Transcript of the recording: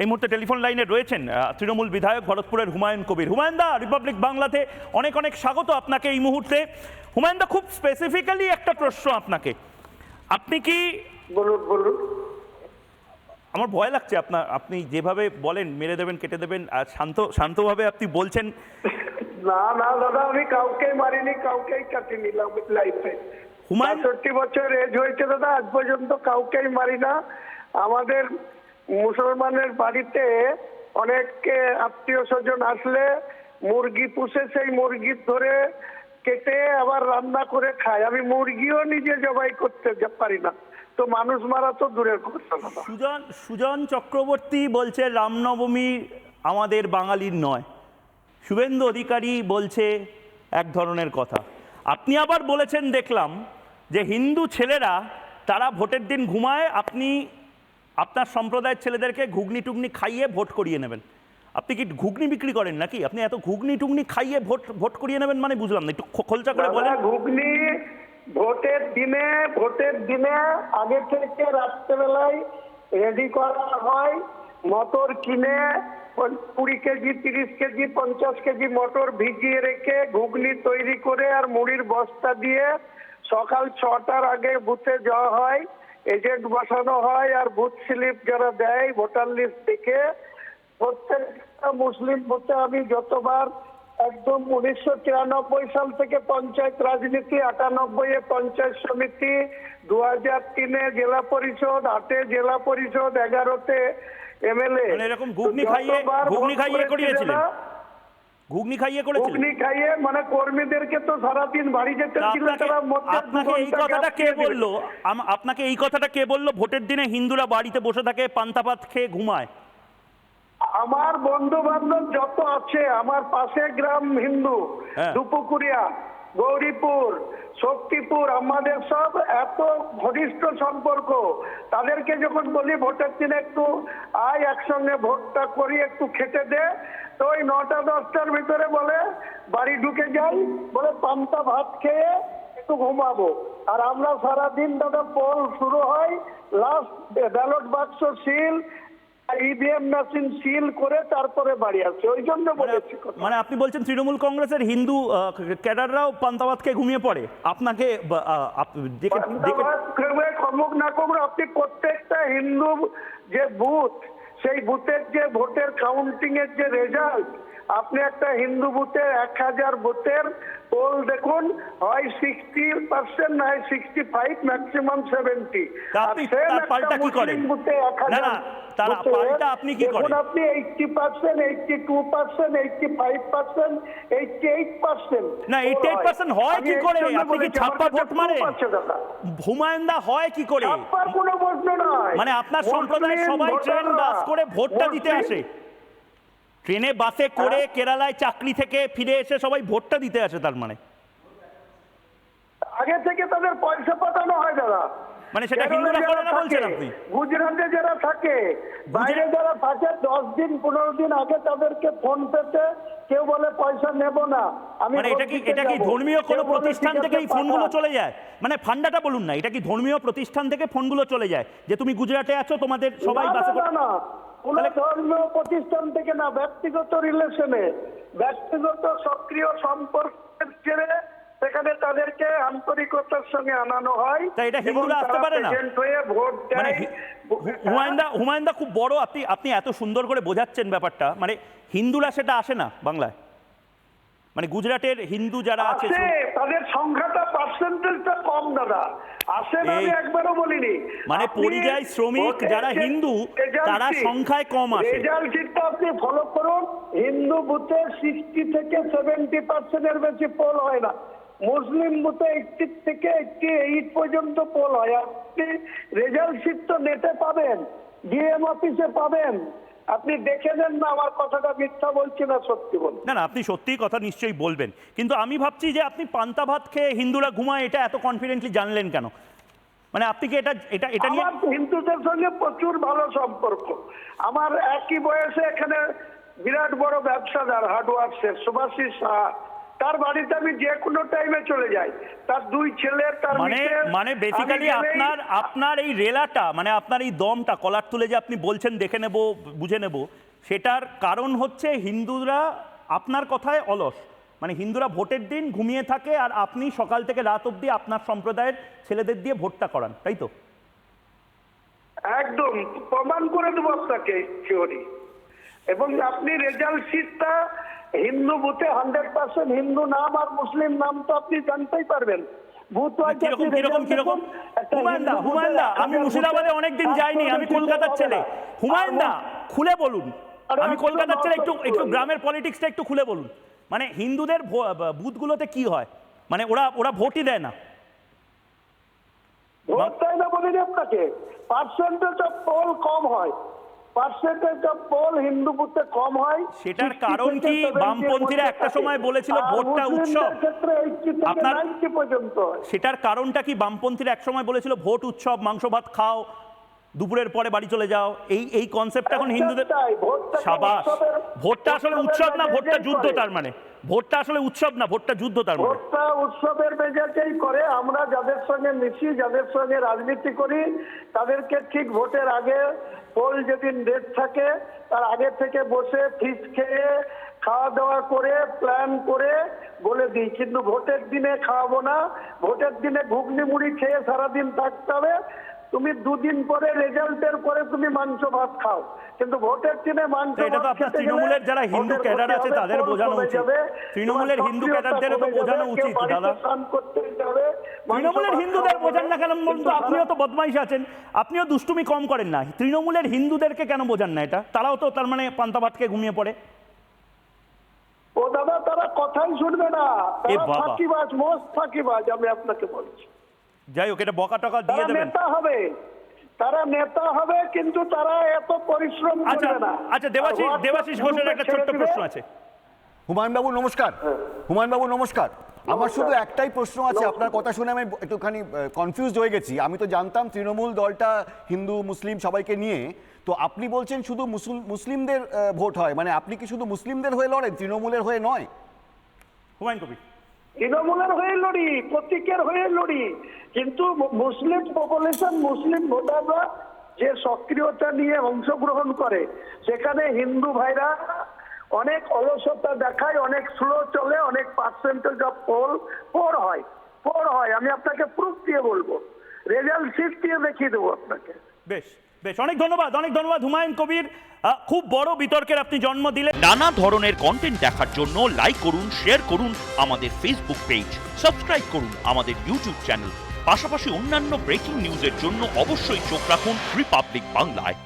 এই মুহূর্তে টেলিফোন লাইনে রয়েছেন তৃণমূল বিধায়ক ভরতপুরের হুমায়ুন কবির। হুমায়ুন দা রিপাবলিক বাংলাতে অনেক অনেক স্বাগত আপনাকে এই মুহূর্তে। হুমায়ুন দা খুব স্পেসিফিক্যালি একটা প্রশ্ন আপনাকে। আপনি কি বলুন বলুন। আমার ভয় লাগছে আপনার আপনি যেভাবে বলেন মেরে দেবেন কেটে দেবেন আর শান্ত শান্তভাবে আপনি বলছেন। না না দাদা আমি কাউকে মারিনি কাউকেই কাটিনি লাইফে হুমায়ুন বাষট্টি বছর এজ হয়েছে দাদা আজ পর্যন্ত কাউকেই মারি না। আমাদের মুসলমানের বাড়িতে অনেককে আত্মীয় স্বজন আসলে মুরগি পুষে সেই মুরগি ধরে কেটে আবার রান্না করে খায়। আমি মুরগিও নিজে জবাই করতে পারি না। তো মানুষ মারা তো দূরের কথা সুজন সুজন চক্রবর্তী বলছে, রামনবমী আমাদের বাঙালির নয়। শুভেন্দু অধিকারী বলছে এক ধরনের কথা। আপনি আবার বলেছেন, দেখলাম যে হিন্দু ছেলেরা, তারা ভোটের দিন ঘুমায়। আপনি আপনার সম্প্রদায়ের ছেলেদেরকে ঘুগনি টুগনি খাইয়ে ভোট করিয়ে নেবেন। আপনি কি ঘুগনি বিক্রি করেন নাকি? আপনি এত ঘুগনি টুগনি খাইয়ে ভোট ভোট করিয়ে নেবেন মানে বুঝলাম না, একটু খো- খোলসা করে বলেন। ঘুগনি ভোটের দিনে ভোটের দিনে আগে থেকে রাত্রেবেলায় রেডি করা হয়, মটর কিনে কুড়ি কেজি, তিরিশ কেজি, পঞ্চাশ কেজি মটর ভিজিয়ে রেখে ঘুগনি তৈরি করে আর মুড়ির বস্তা দিয়ে সকাল ছটার আগে বুথে যাওয়া হয়। এজেন্ট বসানো হয় আর বুথ স্লিপ যারা দেয় ভোটার লিস্ট দেখে প্রত্যেকটা মুসলিম বুথে আমি যতবার একদম উনিশশো তিরানব্বই সাল থেকে পঞ্চায়েত রাজনীতি আটানব্বই এ পঞ্চায়েত সমিতি দু হাজার তিনে জেলা পরিষদ আটে জেলা পরিষদ এগারোতে এমএলএ মানে এরকম ঘুগনি খাইয়ে- ঘুগনি খাইয়ে করিয়েছিলেন? ঘুগনি খাইয়ে করেছিলেন ঘুগনি খাইয়ে মানে কর্মীদেরকে তো সারাদিন বাড়ি যেতে ছিল আপনাকে তারা আপনাকে এই কথাটা কে বলল? আপনাকে এই কথাটা কে বলল? ভোটের দিনে হিন্দুরা বাড়িতে বসে থাকে পান্তা ভাত খেয়ে ঘুমায়। আমার বন্ধু বান্ধব যত আছে আমার পাশে গ্রাম হিন্দু হ্যাঁ। দুপুকুরিয়া গৌরীপুর, শক্তিপুর, আমাদের সব এত ঘনিষ্ঠ সম্পর্ক। তাদেরকে যখন বলি ভোটের দিনে একটু আয় একসঙ্গে ভোটটা করি, একটু খেতে দে, তো ওই নটা দশটার ভিতরে বলে, বাড়ি ঢুকে যাই, বলে পান্তা ভাত খেয়ে একটু ঘুমাবো। আর আমরা সারাদিন দাদা পোল শুরু হয় লাস্ট ব্যালট বাক্স সিল ইভিএম মেশিন সিল করে তারপরে বাড়ি আসছে। ওই জন্য বলেছি মানে আপনি বলছেন তৃণমূল কংগ্রেসের হিন্দু ক্যাডাররাও পান্তাবাদকে ঘুমিয়ে পড়ে। আপনাকে কমুক না কমুক আপনি প্রত্যেকটা হিন্দু যে বুথ সেই বুথের যে ভোটের কাউন্টিং এর যে রেজাল্ট আপনি একটা হিন্দু বুথের এক হাজার বুথের পোল দেখুন হয় সিক্সটি পার্সেন্ট না হয় সিক্সটি ফাইভ ম্যাক্সিমাম সেভেন্টি পাল্টা কি করেন? বুথে এক হাজার তারা পাল্টা আপনি কি করেন? আপনি eighty percent eighty two percent eighty five percent eighty eight percent না, 88% হয় কি করে? আপনি কি ছাপ্পা ভোট হয় কি করে? ছাপ্পার কোনো প্রশ্ন নয় মানে আপনার সম্প্রদায়ের সবাই ট্রেন বাস করে ভোটটা দিতে আসে। ট্রেনে বাসে করে হ্যাঁ। কেরালায় চাকরি থেকে ফিরে এসে সবাই ভোটটা দিতে আসে তার মানে? আগে থেকে তাদের পয়সা পাঠানো হয় দাদা। মানে সেটা হিন্দুরা করে না বলছেন আপনি? গুজরাটে যারা থাকে বাইরে যারা থাকে দশ দিন পনেরো দিন আগে তাদেরকে ফোন পেতে কেউ বলে পয়সা নেব না। আমি মানে এটা কি এটা কি ধর্মীয় কোনো প্রতিষ্ঠান থেকে এই ফোনগুলো চলে যায়? মানে ফান্ডাটা বলুন না এটা কি ধর্মীয় প্রতিষ্ঠান থেকে ফোনগুলো চলে যায়? যে তুমি গুজরাটে আছো তোমাদের সবাই বাসে না। কোন ধর্মীয় প্রতিষ্ঠান থেকে না ব্যক্তিগত রিলেশনে ব্যক্তিগত সক্রিয় সম্পর্কের জেরে সেখানে তাদেরকে আন্তরিকতার সঙ্গে আনানো হয় তাই এটা হিন্দুরা আসতে পারে না? হয়ে ভোট মানে দেয় হি- হুমায়ুনদা হুমায়ুনদা খুব বড় আপনি আপনি এত সুন্দর করে বোঝাচ্ছেন ব্যাপারটা। মানে হিন্দুরা সেটা আসে না বাংলায়। মানে গুজরাটের হিন্দু যারা আছে আছে তাদের সংখ্যাটা পার্সেন্টেজটা কম দাদা। আসে আমি একবারও বলিনি। মানে পরিযায়ী শ্রমিক যারা হিন্দু, তারা সংখ্যায় কম আসে। result sheetটা আপনি ফলো করুন। হিন্দু বুথে সিক্সটি থেকে সেভেন্টি পার্সেন্টের বেশি পোল হয় না। মুসলিম বুথে এইটটি থেকে এইটটি এইট পর্যন্ত পোল হয়। আপনি রেজাল্ট শিট তো নেটে পাবেন ডিএম অফিসে পাবেন। আপনি দেখে নেন না আমার কথাটা মিথ্যা বলছি না সত্যি বল না না আপনি সত্যিই কথা নিশ্চয়ই বলবেন। কিন্তু আমি ভাবছি যে আপনি পান্তা ভাত খেয়ে হিন্দুরা ঘুমায় এটা এত কনফিডেন্টলি জানলেন কেন? মানে আপনি কি এটা এটা এটা নিয়ে হিন্দুদের সঙ্গে প্রচুর ভালো সম্পর্ক। আমার একই বয়সে এখানে বিরাট বড় ব্যবসাদার হার্ডওয়ার্কসের সুভাষিস সাহা। তার বাড়িতে আমি যে কোনো টাইমে চলে যাই। তার দুই ছেলে তার মানে মানে বেসিক্যালি আপনার আপনার এই রেলাটা মানে আপনার এই দমটা কলার তুলে যে আপনি বলছেন দেখে নেব বুঝে নেব সেটার কারণ হচ্ছে হিন্দুরা আপনার কথায় অলস। মানে হিন্দুরা ভোটের দিন ঘুমিয়ে থাকে আর আপনি সকাল থেকে রাত অবধি আপনার সম্প্রদায়ের ছেলেদের দিয়ে ভোটটা করান তাই তো? একদম প্রমাণ করে দেবো আপনাকে থিওরি এবং আপনি রেজাল্ট শিটটা হিন্দু বুথে হান্ড্রেড পার্সেন্ট হিন্দু নাম আর মুসলিম নাম তো আপনি জানতেই পারবেন। আমি মুর্শিদাবাদে অনেকদিন যাইনি আমি কলকাতার ছেলে। হুমায়ুন খুলে বলুন। আমি কলকাতার ছেলে একটু একটু গ্রামের পলিটিক্সটা একটু খুলে বলুন। মানে হিন্দুদের বুথগুলোতে কি হয়? মানে ওরা ওরা ভোটই দেয় না। ভোট দেয় না বলিনি আপনাকে? পার্সেন্টেজ অফ পোল কম হয়। পার্সেন্টেজ অফ পোল হিন্দু বুথে কম হয়। সেটার 60 কারণ কি? বামপন্থীরা একটা সময় বলেছিল ভোটটা উৎসব। ক্ষেত্রে 80 থেকে আপনার- পর্যন্ত। সেটার কারণটা কি? বামপন্থীরা একসময় বলেছিল ভোট উৎসব মাংস ভাত খাও দুপুরের পরে বাড়ি চলে যাও। এই এই কনসেপ্টটা এখন হিন্দুদের সাবাস। ভোটটা আসলে উৎসব না ভোটটা যুদ্ধ তার মানে। ভোটটা আসলে উৎসব না, ভোটটা যুদ্ধ তার মানে। ভোটটা উৎসবের মেজাজেই করে, আমরা যাদের সঙ্গে মিশি, যাদের সঙ্গে রাজনীতি করি, তাদেরকে ঠিক ভোটের আগে পোল যেদিন ডেট থাকে, তার আগে থেকে বসে ফিস খেয়ে, খাওয়া দাওয়া করে প্ল্যান করে বলে দিই। কিন্তু ভোটের দিনে খাওয়াবো না, ভোটের দিনে ঘুগনি মুড়ি খেয়ে সারাদিন থাকতে হবে। তুমি দুদিন পরে রেজাল্টের পরে তুমি মাংস ভাত খাও। কিন্তু ভোটের দিনে মাংস এটা তো আপনার তৃণমূলের যারা হিন্দু ক্যাডার আছে তাদের বোঝানো উচিত। তৃণমূলের হিন্দু সক্রিয়তা ক্যাডারদেরও তো বোঝানো উচিত, দাদা। তৃণমূলের হিন্দুদের বোঝান না কেন বলুন তো আপনিও তো বদমাইশ আছেন আপনিও দুষ্টুমি কম করেন না। তৃণমূলের হিন্দুদেরকে কেন বোঝান না এটা? তারাও তো তার মানে পান্তা ভাত খেয়ে ঘুমিয়ে পড়ে। ও দাদা তারা কথাই শুনবে না। ফাঁকিবাজ মোস্ট ফাঁকিবাজ আমি আপনাকে বলছি। যাই হোক এটা বকা টকা দিয়ে দেবেন। নেতা হবে। তারা নেতা হবে কিন্তু তারা এত পরিশ্রম আচ্ছা করবে না। আচ্ছা দেবাশিস দেবাশিস ঘোষের একটা ছোট্ট প্রশ্ন। আছে। হুমায়ুনবাবু নমস্কার। হুমায়ুনবাবু নমস্কার। আমার শুধু একটাই প্রশ্ন আছে আপনার কথা শুনে আমি একটুখানি কনফিউজ হয়ে গেছি। আমি তো জানতাম তৃণমূল দলটা হিন্দু মুসলিম সবাইকে নিয়ে। তো আপনি বলছেন শুধু মুসল- মুসলিমদের ভোট হয়। মানে আপনি কি শুধু মুসলিমদের হয়ে লড়েন তৃণমূলের হয়ে নয়? হুমায়ুন কবির তৃণমূলের হয়ে লড়ি, প্রতীকের হয়ে লড়ি। কিন্তু মুসলিম পপুলেশন মুসলিম ভোটাররা যে সক্রিয়তা নিয়ে অংশগ্রহণ করে, সেখানে হিন্দু ভাইরা অনেক অলসতা দেখায়, অনেক স্লো চলে, অনেক পার্সেন্টেজ অফ পোল পোর হয় পোর হয়। আমি আপনাকে প্রুফ দিয়ে বলব। রেজাল্ট শিট দিয়ে দেখিয়ে দেবো আপনাকে। বেশ। বেশ, অনেক ধন্যবাদ অনেক ধন্যবাদ হুমায়ুন কবির। খুব বড় বিতর্কের আপনি জন্ম দিলেন। নানা ধরনের কন্টেন্ট দেখার জন্য লাইক করুন শেয়ার করুন আমাদের ফেসবুক পেজ সাবস্ক্রাইব করুন আমাদের ইউটিউব চ্যানেল পাশাপাশি অন্যান্য ব্রেকিং নিউজের জন্য অবশ্যই চোখ রাখুন রিপাবলিক বাংলায়